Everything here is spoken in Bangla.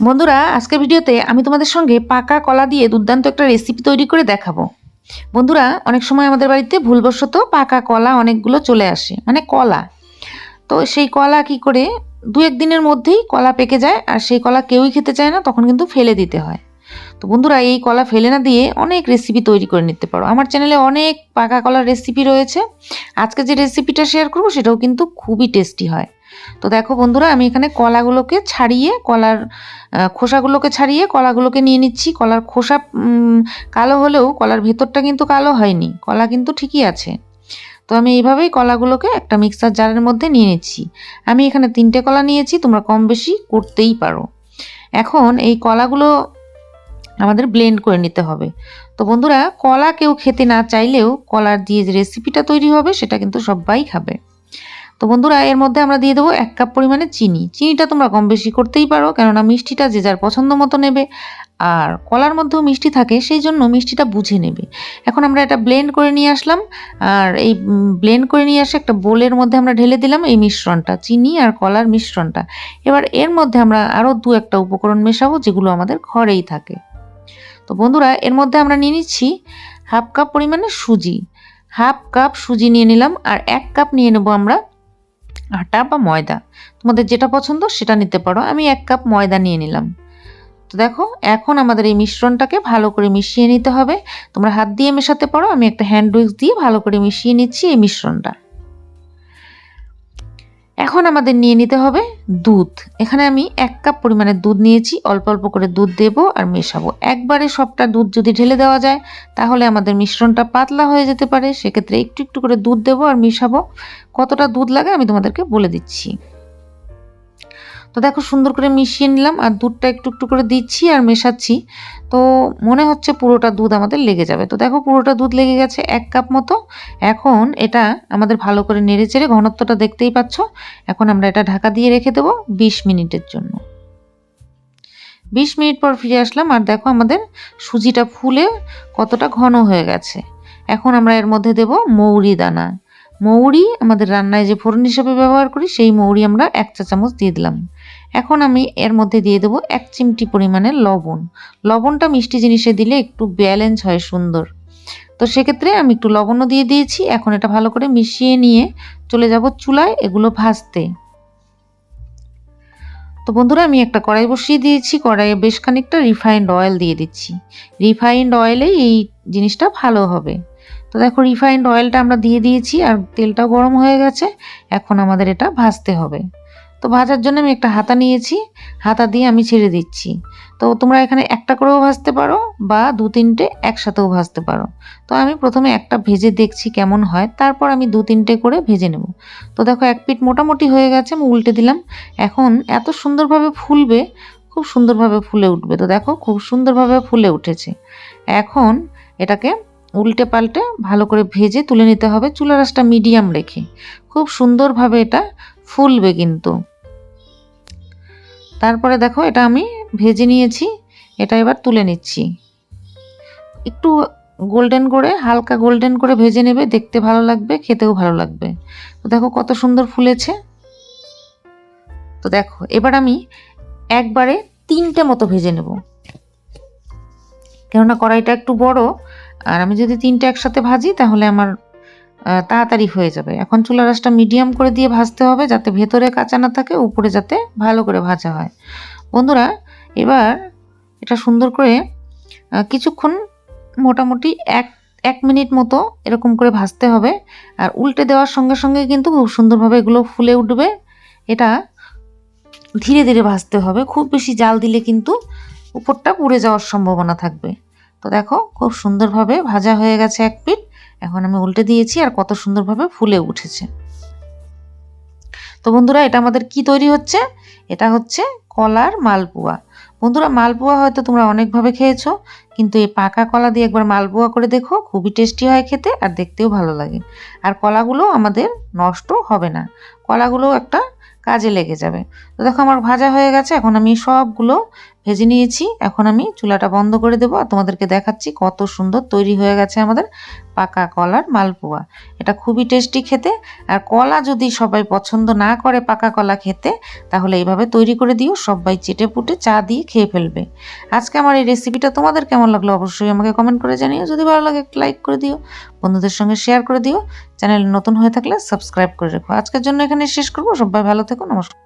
বন্ধুরা, আজকের ভিডিওতে আমি তোমাদের সঙ্গে পাকা কলা দিয়ে দুর্দান্ত একটা রেসিপি তৈরি করে দেখাবো। বন্ধুরা, অনেক সময় আমাদের বাড়িতে ভুলবশত পাকা কলা অনেকগুলো চলে আসে মানে কলা। তো সেই কলা কি করে, দু এক দিনের মধ্যেই কলা পেকে যায়, আর সেই কলা কেউই খেতে চায় না, তখন কিন্তু ফেলে দিতে হয়। তো বন্ধুরা, এই কলা ফেলে না দিয়ে অনেক রেসিপি তৈরি করে নিতে পারো। আমার চ্যানেলে অনেক পাকা কলার রেসিপি রয়েছে। আজকে যে রেসিপিটা শেয়ার করব, সেটাও কিন্তু খুবই টেস্টি হয়। তো দেখো বন্ধুরা, আমি এখানে কলাগুলোকে ছাড়িয়ে, কলার খোসাগুলোকে ছাড়িয়ে কলাগুলোকে নিয়ে নিচ্ছি। কলার খোসা কালো হলেও কলার ভেতরটা কিন্তু কালো হয়নি, কলা কিন্তু ঠিকই আছে। তো আমি এইভাবেই কলাগুলোকে একটা মিক্সার জারের মধ্যে নিয়ে নিচ্ছি। আমি এখানে তিনটে কলা নিয়েছি, তোমরা কম বেশি করতেই পারো। এখন এই কলাগুলো আমাদের ব্লেন্ড করে নিতে হবে। তো বন্ধুরা, কলা কেউ খেতে না চাইলেও কলার দিয়ে যে রেসিপিটা তৈরি হবে, সেটা কিন্তু সবাই খাবে। তো বন্ধুরা, এর মধ্যে আমরা দিয়ে দেবো এক কাপ পরিমাণে চিনি। চিনিটা তোমরা কম বেশি করতেই পারো, কেননা মিষ্টিটা যে যার পছন্দ মতো নেবে। আর কলার মধ্যেও মিষ্টি থাকে, সেই জন্য মিষ্টিটা বুঝে নেবে। এখন আমরা এটা ব্লেন্ড করে নিয়ে আসলাম। আর এই ব্লেন্ড করে নিয়ে আসে একটা বোলের মধ্যে আমরা ঢেলে দিলাম এই মিশ্রণটা, চিনি আর কলার মিশ্রণটা। এবার এর মধ্যে আমরা আরও দু একটা উপকরণ মেশাবো, যেগুলো আমাদের ঘরেই থাকে। তো বন্ধুরা, এর মধ্যে আমরা নিয়ে নিচ্ছি হাফ কাপ পরিমাণে সুজি। হাফ কাপ সুজি নিয়ে নিলাম, আর এক কাপ নিয়ে নেব আমরা আটা বা ময়দা? তোমাদের যেটা পছন্দ সেটা নিতে পারো। আমি এক কাপ ময়দা নিয়ে নিলাম। তো দেখো, এখন আমাদের এই মিশ্রণটাকে ভালো করে মিশিয়ে নিতে হবে। তোমরা হাত দিয়ে মেশাতে পারো। আমি একটা হ্যান্ড উইক্স দিয়ে ভালো করে মিশিয়ে নিচ্ছি এই মিশ্রণটা। এখন আমাদের নিয়ে নিতে হবে দুধ। এখানে আমি এক কাপ পরিমাণে দুধ নিয়েছি, অল্প অল্প করে দুধ দেব আর মেশাবো। একবারে সবটা দুধ যদি ঢেলে দেওয়া যায়, তাহলে আমাদের মিশ্রণটা পাতলা হয়ে যেতে পারে। সেক্ষেত্রে একটু একটু করে দুধ দেবো আর মেশাবো। কতটা দুধ লাগে আমি তোমাদেরকে বলে দিচ্ছি। তো দেখো সুন্দর করে মিশিয়ে নিলাম আর দুধটা একটু একটু করে দিচ্ছি আর মেশাচ্ছি। তো মনে হচ্ছে পুরোটা দুধ আমাদের লেগে যাবে। তো দেখো পুরোটা দুধ লেগে গেছে এক কাপ মতো। এখন এটা আমাদের ভালো করে নেড়ে চেড়ে ঘনত্বটা দেখতেই পাচ্ছ। এখন আমরা এটা ঢাকা দিয়ে রেখে দেবো বিশ মিনিটের জন্য। বিশ মিনিট পর ফিরে আসলাম আর দেখো আমাদের সুজিটা ফুলে কতটা ঘন হয়ে গেছে। এখন আমরা এর মধ্যে দেব মৌরি দানা। মৌরি আমাদের রান্নায় যে ফোড়ন হিসেবে ব্যবহার করি, সেই মৌরি আমরা এক চা চামচ দিয়ে দিলাম। এখন আমি এর মধ্যে দিয়ে দেবো এক চিমটি পরিমাণে লবণ। লবণটা মিষ্টি জিনিসে দিলে একটু ব্যালেন্স হয় সুন্দর। তো সেক্ষেত্রে আমি একটু লবণও দিয়ে দিয়েছি। এখন এটা ভালো করে মিশিয়ে নিয়ে চলে যাব চুলায় এগুলো ভাজতে। তো বন্ধুরা, আমি একটা কড়াই বসিয়ে দিয়েছি। কড়াইয়ে বেশ খানিকটা রিফাইন্ড অয়েল দিয়ে দিচ্ছি। রিফাইন্ড অয়েলেই এই জিনিসটা ভালো হবে। তো দেখো, রিফাইন্ড অয়েলটা আমরা দিয়ে দিয়েছি আর তেলটাও গরম হয়ে গেছে। এখন আমাদের এটা ভাজতে হবে। তো ভাজার জন্য আমি একটা হাতা নিয়েছি, হাতা দিয়ে আমি ছেড়ে দিচ্ছি। তো তোমরা এখানে একটা করেও ভাজতে পারো বা দু তিনটে একসাথেও ভাজতে পারো। তো আমি প্রথমে একটা ভেজে দেখছি কেমন হয়, তারপর আমি দু তিনটে করে ভেজে নেব। তো দেখো এক পিঠ মোটামুটি হয়ে গেছে, আমি উল্টে দিলাম। এখন এত সুন্দরভাবে ফুলবে, খুব সুন্দরভাবে ফুলে উঠবে। তো দেখো খুব সুন্দরভাবে ফুলে উঠেছে। এখন এটাকে উল্টে পাল্টে ভালো করে ভেজে তুলে নিতে হবে। চুলা রাসটা মিডিয়াম রেখে। খুব সুন্দরভাবে এটা ফুলবে কিন্তু। তারপরে দেখো এটা আমি ভেজে নিয়েছি, এটা এবার তুলে নিচ্ছি। একটু গোল্ডেন করে, হালকা গোল্ডেন করে ভেজে নেবে, দেখতে ভালো লাগবে, খেতেও ভালো লাগবে। তো দেখো কত সুন্দর ফুলেছে। তো দেখো, এবার আমি একবারে তিনটে মতো ভেজে নেব। কেননা কড়াইটা একটু বড়, আর আমি যদি তিনটে একসাথে ভাজি, তাহলে আমার তাড়াতাড়ি হয়ে যাবে। এখন চুলা রাসটা মিডিয়াম করে দিয়ে ভাজতে হবে যাতে ভেতরে কাঁচা না থাকে, উপরে যাতে ভালো করে ভাজা হয়। বন্ধুরা, এবার এটা সুন্দর করে কিছুক্ষণ মোটামুটি এক এক মিনিট মতো এরকম করে ভাজতে হবে। আর উল্টে দেওয়ার সঙ্গে সঙ্গে কিন্তু খুব সুন্দরভাবে এগুলো ফুলে উঠবে। এটা ধীরে ধীরে ভাজতে হবে। খুব বেশি জাল দিলে কিন্তু উপরটা পুড়ে যাওয়ার সম্ভাবনা থাকবে। তো দেখো, খুব সুন্দরভাবে ভাজা হয়ে গেছে এক পিঠ। এখন আমি উল্টে দিয়েছি আর কত সুন্দরভাবে ফুলে উঠেছে। তো বন্ধুরা, এটা আমাদের কি তৈরি হচ্ছে? এটা হচ্ছে কলার মালপোয়া। বন্ধুরা, মালপোয়া হয়তো তোমরা অনেকভাবে খেয়েছো, কিন্তু এই পাকা কলা দিয়ে একবার মালপোয়া করে দেখো, খুবই টেস্টি হয় খেতে আর দেখতেও ভালো লাগে। আর কলাগুলো আমাদের নষ্ট হবে না। কলাগুলো একটা কাজে লেগে যাবে। তো দেখো, আমার ভাজা হয়ে গেছে, এখন আমি সবগুলো ভেজে নিয়েছি। এখন আমি চুলাটা বন্ধ করে দেবো আর তোমাদেরকে দেখাচ্ছি কত সুন্দর তৈরি হয়ে গেছে আমাদের পাকা কলার মালপোয়া। এটা খুবই টেস্টি খেতে। আর কলা যদি সবাই পছন্দ না করে পাকা কলা খেতে, তাহলে এইভাবে তৈরি করে দিও, সবাই চেটে পুটে চা দিয়ে খেয়ে ফেলবে। আজকে আমার এই রেসিপিটা তোমাদের কেমন লাগল অবশ্যই আমাকে কমেন্ট করে জানিও। যদি ভালো লাগে লাইক করে দিও, বন্ধুদের সঙ্গে শেয়ার করে দিও। চ্যানেল নতুন হয়ে থাকলে সাবস্ক্রাইব করে রেখো। আজকের জন্য এখানে শেষ করব। সবাই ভালো থেকো, নমস্কার।